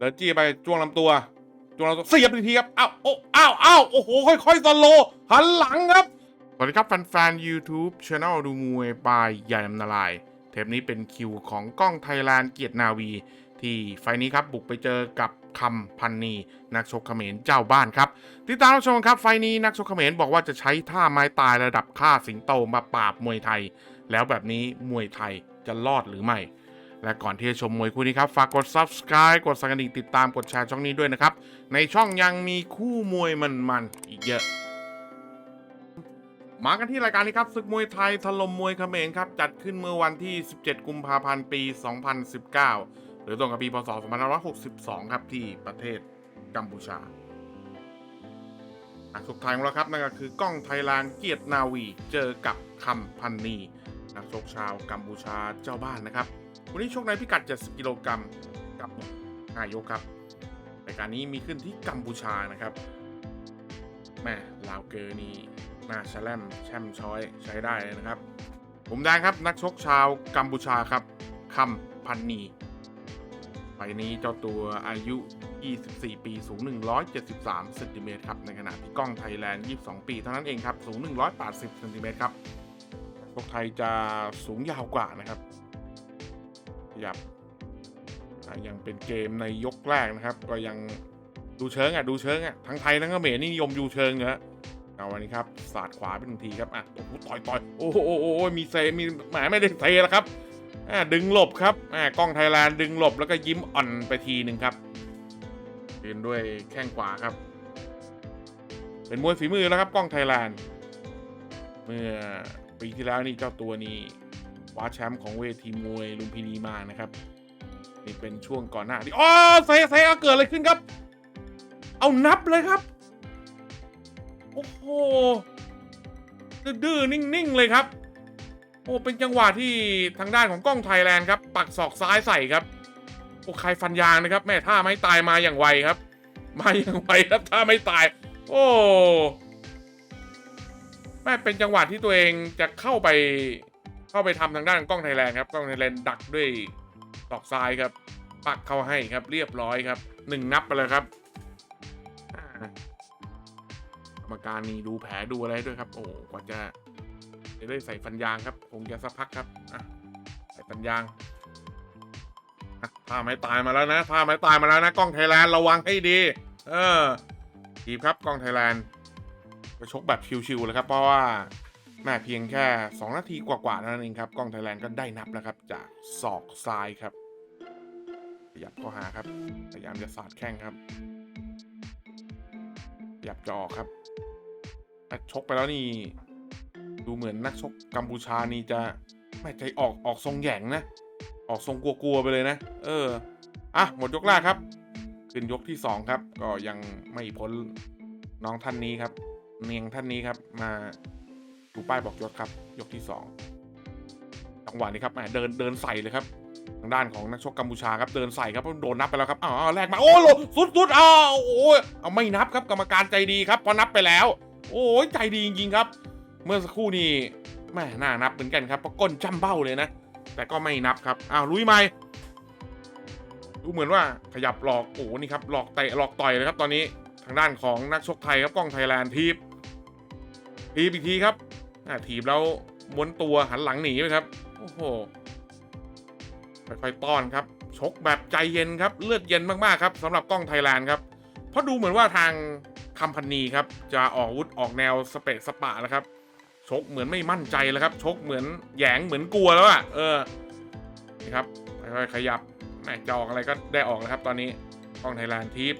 เดินจี้ไปจ้วงลำตัวจ้วงลำตัวเสียบอีกทีครับอ้าวโอ้อ้าวอ้าวโอ้โหค่อยๆสโลหันหลังครับ สวัสดีครับแฟนๆ YouTube Channel ดูมวยบายใหญ่นำนาลาย เทปนี้เป็นคิวของกล้องไทยแลนด์เกียรตินาวี ที่ไฟนี้ครับบุกไปเจอกับคำพันนีนักชกเขมรเจ้าบ้านครับ ติดตามรับชมครับไฟนี้นักชกเขมรบอกว่าจะใช้ท่าไม้ตายระดับค่าสิงโตมาปราบมวยไทย แล้วแบบนี้มวยไทยจะรอดหรือไม่ และก่อนที่จะชมมวยคู่นี้ครับ ฝากกด subscribe กดสั่นกระดิ่งติดตามกดแชร์ช่องนี้ด้วยนะครับ ในช่องยังมีคู่มวยมันๆอีกเยอะมากันที่รายการนี้ครับศึกมวยไทยถล่มมวยเขมรครับ จัดขึ้นเมื่อวันที่ 17 กุมภาพันธ์ ปี 2019 หรือตรงกับปี พศ 2562 ครับที่ประเทศกัมพูชานักชกไทยของเราครับนั่นก็คือกล้องไทยแลนเกียรตินาวี เจอกับคำพันนีนักชกชาวกัมพูชาเจ้าบ้านนะครับ วันนี้ชกในพิกัด 70 กิโลกรัมกับนายกครับรายการนี้มีขึ้นที่กัมพูชานะครับแม่ลาวเกอร์นี่น่าแชลมแช่มช้อยใช้ได้เลยนะครับ ผมแดงครับนักชกชาวกัมพูชาครับคำพันนีไปนี้เจ้าตัวอายุ 24 ปี สูง 173เซนติเมตรครับ ในขณะที่กล้องไทยแลนด์ 22 ปี เท่านั้นเองครับ สูง 180เซนติเมตรครับพวกไทยจะสูงยาวกว่านะครับ ยับยังเป็นเกมในยกแรกนะครับ ก็ยังดูเชิงอะดูเชิงอะทั้งไทยทั้งเขมรนี่นิยมดูเชิงเนอะเอาวันนี้ครับศาสาดขวาเป็นหนึ่งทีครับอะโอ้โหต่อยต่อยโอ้โหมีเซมีแหมไม่ได้เซแล้วครับอะดึงหลบครับอะกล้องไทยแลนด์ดึงหลบแล้วก็ยิ้มอ่อนไปทีหนึ่งครับยืนด้วยแข้งขวาครับ เป็นมวยฝีมือแล้วครับกล้องไทยแลนด์เมื่อปีที่แล้วนี่เจ้าตัวนี้ คว้าแชมป์ของเวทีมวยลุมพินีมานะครับนี่เป็นช่วงก่อนหน้าที่อ๋อเซเซเกิดอะไรขึ้นครับ เอานับเลยครับ โอ้โหดื้อนิ่งๆเลยครับ โอ้เป็นจังหวะที่ทางด้านของกล้องไทยแลนด์ครับ ปักศอกซ้ายใส่ครับโอ้ใครฟันยางนะครับ แม่ท่าไม่ตายมาอย่างไวครับ มาอย่างไวครับท่าไม่ตาย โอ้แม่เป็นจังหวะที่ตัวเองจะเข้าไป เข้าไปทำทางด้านกล้องไทยแลนด์ครับกล้องไทยแลนด์ดักด้วยตอกซ้ายครับ ปักเข้าให้ครับเรียบร้อยครับหนึ่งนับไปเลยครับกรรมการนี่ดูแผลดูอะไรด้วยครับ โอ้กว่าจะจะได้ใส่ฟันยางครับ คงจะสักพักครับใส่ฟันยางอะถ้าไม่ตายมาแล้วนะถ้าไม่ตายมาแล้วนะกล้องไทยแลนด์ระวังให้ดี เออทีมครับกล้องไทยแลนด์ไปชกแบบชิวๆเลยครับ เพราะว่า แม่เพียงแค่ 2 นาทีกว่าๆนั้นเองครับกล้องไทยแลนด์ก็ได้นับแล้วครับ จากศอกซ้ายครับขยับเข้าหาครับพยายามจะสาดแข้งครับขยับจะออกครับชกไปแล้วนี่ ดูเหมือนนักชกกัมพูชานี่จะไม่ใจออกออกทรงแหย่งนะ ออกทรงกลัวๆไปเลยนะ เอออะหมดยกแรกครับ ขึ้นยกที่ 2 ครับ ก็ยังไม่พ้นน้องท่านนี้ครับ เนียงท่านนี้ครับมา ดูป้ายบอกยศครับ ยกที่สองจังหวะนี้ครับแหมเดินเดินใส่เลยครับ ทางด้านของนักชกกัมพูชาครับเดินใส่ครับโดนนับไปแล้วครับอ้าวแรกมาโอ้โหสุดสุดอ้าวโอ้ยเอาไม่นับครับกรรมการใจดีครับพอนับไปแล้ว โอ้ยใจดีจริงๆครับ เมื่อสักครู่นี้แม่น่านับเหมือนกันครับเพราะก้นจ้ำเบ้าเลยนะ แต่ก็ไม่นับครับอ้าวลุยไหมดูเหมือนว่าขยับหลอกโอ้นี่ครับหลอกเตะหลอกต่อยเลยครับตอนนี้ทางด้านของนักชกไทยครับกล้องไทยแลนด์ทีบทีบอีกทีครับ อ่าทีบแล้วม้วนตัวหันหลังหนีไปครับ โอ้โหค่อยๆต้อนครับ ชกแบบใจเย็นครับเลือดเย็นมากๆครับสำหรับกล้องไทยแลนด์ครับเพราะดูเหมือนว่าทางคำพันนีครับจะออกวุธออกแนวสเปะสปะแล้วครับ ชกเหมือนไม่มั่นใจแล้วครับ ชกเหมือนแยงเหมือนกลัวแล้วอะเออนี่ครับค่อยๆขยับแม่จะออกอะไรก็ได้ออกแล้วครับ ตอนนี้กล้องไทยแลนด์ทีบ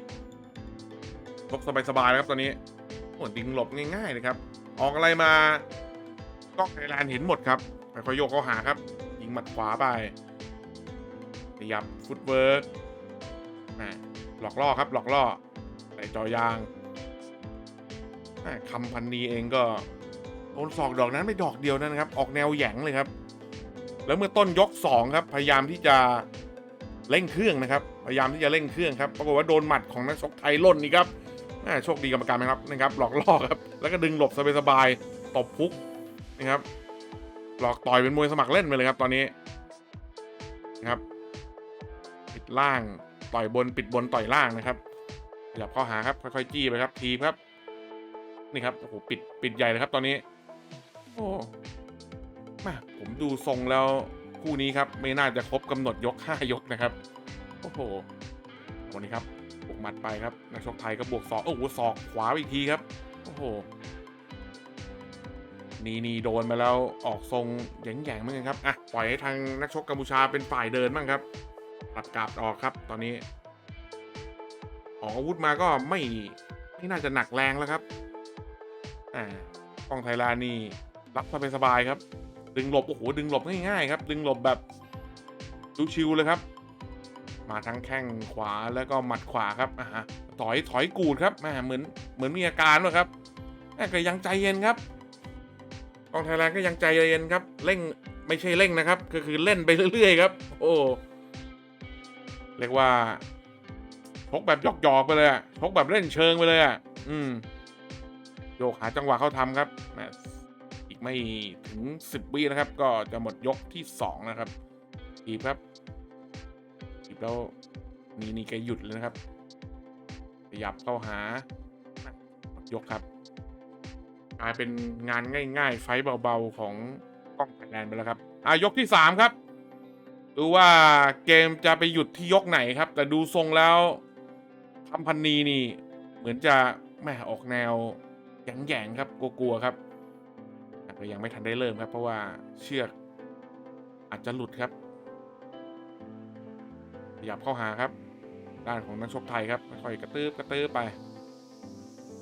ชกสบายๆแล้วครับตอนนี้โอ้ดึงหลบง่ายๆเลยครับ ออกอะไรมา กล้องไทยแลนด์เห็นหมดครับค่อยโยกเข้าหาครับ ยิงหมัดขวาไปขยับฟุตเวิร์กหม่หลอกล่อครับหลอกล่อใส่จอยางคำพันนีเองก็โดนศอกดอกนั้นไม่ดอกเดียวนั่นครับ ออกแนวแหยงเลยครับ แล้วเมื่อต้นยกสองครับ พยายามที่จะเร่งเครื่องนะครับ พยายามที่จะเร่งเครื่องครับปรากฏว่าโดนหมัดของนักชกไทยล่นนี่ครับโชคดีกรรมการไหมครับนะครับ หลอกล่อครับ แล้วก็ดึงหลบสบายๆตบพุก นะครับหลอกต่อยเป็นมวยสมัครเล่นไปเลยครับตอนนี้นะครับ ปิดล่างต่อยบนปิดบนต่อยล่างนะครับขยับเข้าหาครับค่อยๆจี้ไปครับทีบครับ นี่ครับโอ้โหปิดปิดใหญ่เลยครับตอนนี้ โอ้มาผมดูทรงแล้วคู่นี้ครับไม่น่าจะครบกำหนดยก 5 ยกนะครับโอ้โหวันนี้ครับบวกหมัดไปครับนักชกไทยก็บวกศอกโอ้โหศอกขวาอีกทีครับ โอ้โห นี่นี่โดนมาแล้วออกทรงแหย่งๆเหมือนกันครับอะปล่อยให้ทางนักชกกัมพูชาเป็นฝ่ายเดินบ้างครับตัดกาบออกครับ ตอนนี้ ออกอาวุธมาก็ไม่ไม่น่าจะหนักแรงแล้วครับอ่ากองไทยลานี่รับสบายสบายครับ ดึงหลบโอ้โหดึงหลบง่ายๆครับ ดึงหลบแบบชิวๆเลยครับ มาทั้งแข้งขวาแล้วก็หมัดขวาครับอ่าฮะถอยถอยกูดครับแหม่เหมือนเหมือนมีอาการว่ะครับแม่ก็ยังใจเย็นครับ กองไทยแลนด์ก็ยังใจเย็นครับเร่งไม่ใช่เร่งนะครับ ก็คือเล่นไปเรื่อยๆครับ โอ้เรียกว่าชกแบบหยอกๆไปเลยอะชกแบบเล่นเชิงไปเลยอะอืมโยกหาจังหวะเข้าทำครับอีกไม่ถึงสิบวินะครับ ก็จะหมดยกที่สองนะครับทีบครับทีบแล้วนี่นี่แกหยุดเลยนะครับขยับเข้าหายกครับ กลายเป็นงานง่ายๆ ไฟเบาๆ ของกล้องไทยแลนด์ไปแล้วครับอะยกที่สามครับดูว่าเกมจะไปหยุดที่ยกไหนครับ แต่ดูทรงแล้วคำพันนีนี่ เหมือนจะแม่ออกแนวแยงๆครับกลัวๆครับแต่ยังไม่ทันได้เริ่มครับ เพราะว่าเชือกอาจจะหลุดครับขยับเข้าหาครับ ด้านของนักชกไทยครับค่อยกระตื้บกระตื้บไป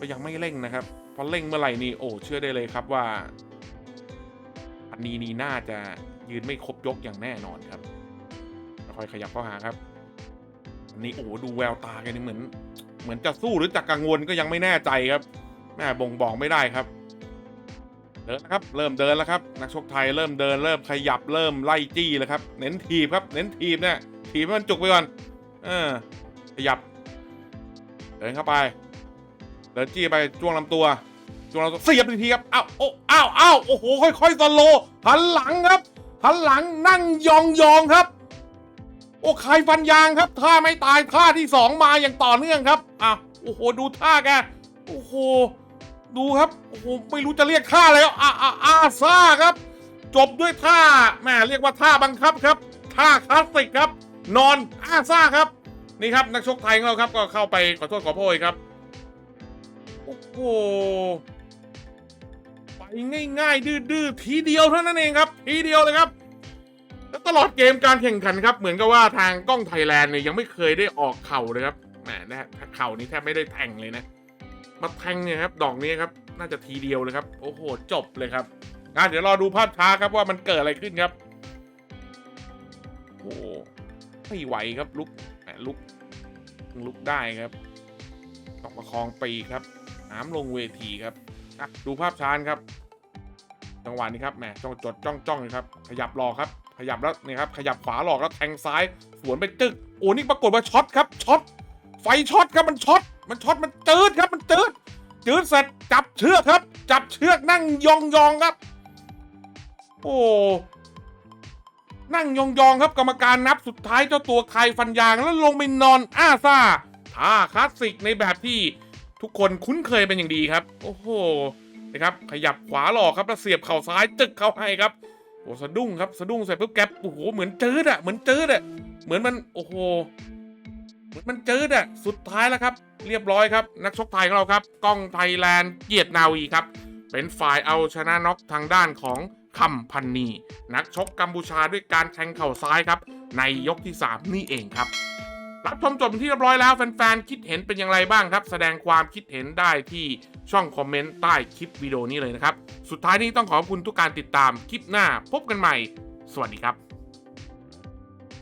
ก็ยังไม่เร่งนะครับพอเร่งเมื่อไหร่นี่โอ้เชื่อได้เลยครับว่า อันนี้นี่น่าจะยืนไม่ครบยกอย่างแน่นอนครับค่อยขยับเข้าหาครับอันนี้โอ้ดูแววตาแกนี่เหมือน เหมือนจะสู้หรือจะกังวลก็ยังไม่แน่ใจครับแม่บ่งบอกไม่ได้ครับเดินนะครับเริ่มเดินแล้วครับ นักชกไทยเริ่มเดินเริ่มขยับเริ่มไล่จี้แล้วครับ เน้นทีบครับ เน้นทีบเนี่ยทีบให้มันจุกไปก่อนเออขยับ เดินเข้าไป เดินจี้ไปจ้วงลำตัวจ้วงลำตัวเสียบทีครับอ้าวโอ้อ้าวอ้าวโอ้โหค่อยๆสโลว์หันหลังครับหันหลังนั่งยองยองๆครับ โอ้ใครฟันยางครับท่าไม่ตายท่าที่สองมาอย่างต่อเนื่องครับอะโอ้โหดูท่าแกโอ้โหดูครับโอ้โหไม่รู้จะเรียกท่าอะไรแล้วอ่าอ่าอาซ่าครับ จบด้วยท่าแหม่เรียกว่าท่าบังคับครับท่าคลาสสิกครับ นอนอาซ่าครับนี่ครับนักชกไทยของเราครับก็เข้าไปขอโทษขอโพยครับ โอ้โหไปง่ายๆ ดื้อๆทีเดียวเท่านั้นเองครับทีเดียวเลยครับแล้วตลอดเกมการแข่งขันครับ เหมือนกับว่าทางกล้องไทยแลนด์เนี่ยยังไม่เคยได้ออกเข่าเลยครับแหมนะฮะเข่านี้แทบไม่ได้แทงเลยนะมาแทงเนี่ยครับดอกนี้ครับ น่าจะทีเดียวเลยครับ โอ้โห จบเลยครับอะเดี๋ยวรอดูภาพช้าครับว่ามันเกิดอะไรขึ้นครับโอ้โหไม่ไหวครับลุกลุกลุกได้ครับต้องประคองปีครับ น้ำลงเวทีครับอะดูภาพช้าครับ จังหวะนี้ครับแหมจ้องจดจ้องจ้องเลยครับ ขยับรอครับ ขยับแล้วนี่ครับขยับขวาหลอกแล้วแทงซ้าย สวนไปตึกโอ้นี่ปรากฏว่าช็อตครับช็อตไฟช็อตครับมันช็อตมันช็อตมันจืดครับมันจืดจืดเสร็จจับเชือกครับ จับเชือกนั่งยองยองครับ โอ้นั่งยองยองครับกรรมการนับสุดท้ายเจ้าตัวใครฟันยางแล้วลงไปนอนอ้าซ่าท่าคลาสสิกในแบบที่ ทุกคนคุ้นเคยเป็นอย่างดีครับ โอ้โหนะครับขยับขวาหลอกครับแล้วเสียบเข่าซ้ายจึกเข้าให้ครับโอ้สะดุ้งครับสะดุ้งเสร็จปุ๊บแกปโอ้โหเหมือนจืดอะเหมือนจืดอะเหมือนมันโอ้โหเหมือนมันจืดอะสุดท้ายแล้วครับ เรียบร้อยครับ นักชกไทยของเราครับกล้องไทยแลนด์เกียรตินาวีครับ เป็นฝ่ายเอาชนะน็อกทางด้านของคำพันนีนักชกกัมพูชาด้วยการแทงเข่าซ้ายครับ ในยกที่ 3 นี่เองครับ รับชมจบเป็นที่เรียบร้อยแล้วแฟนๆคิดเห็นเป็นอย่างไรบ้างครับ แสดงความคิดเห็นได้ที่ช่องคอมเมนต์ใต้คลิปวิดีโอนี้เลยนะครับ สุดท้ายนี้ต้องขอบคุณทุกการติดตามคลิปหน้าพบกันใหม่ สวัสดีครับ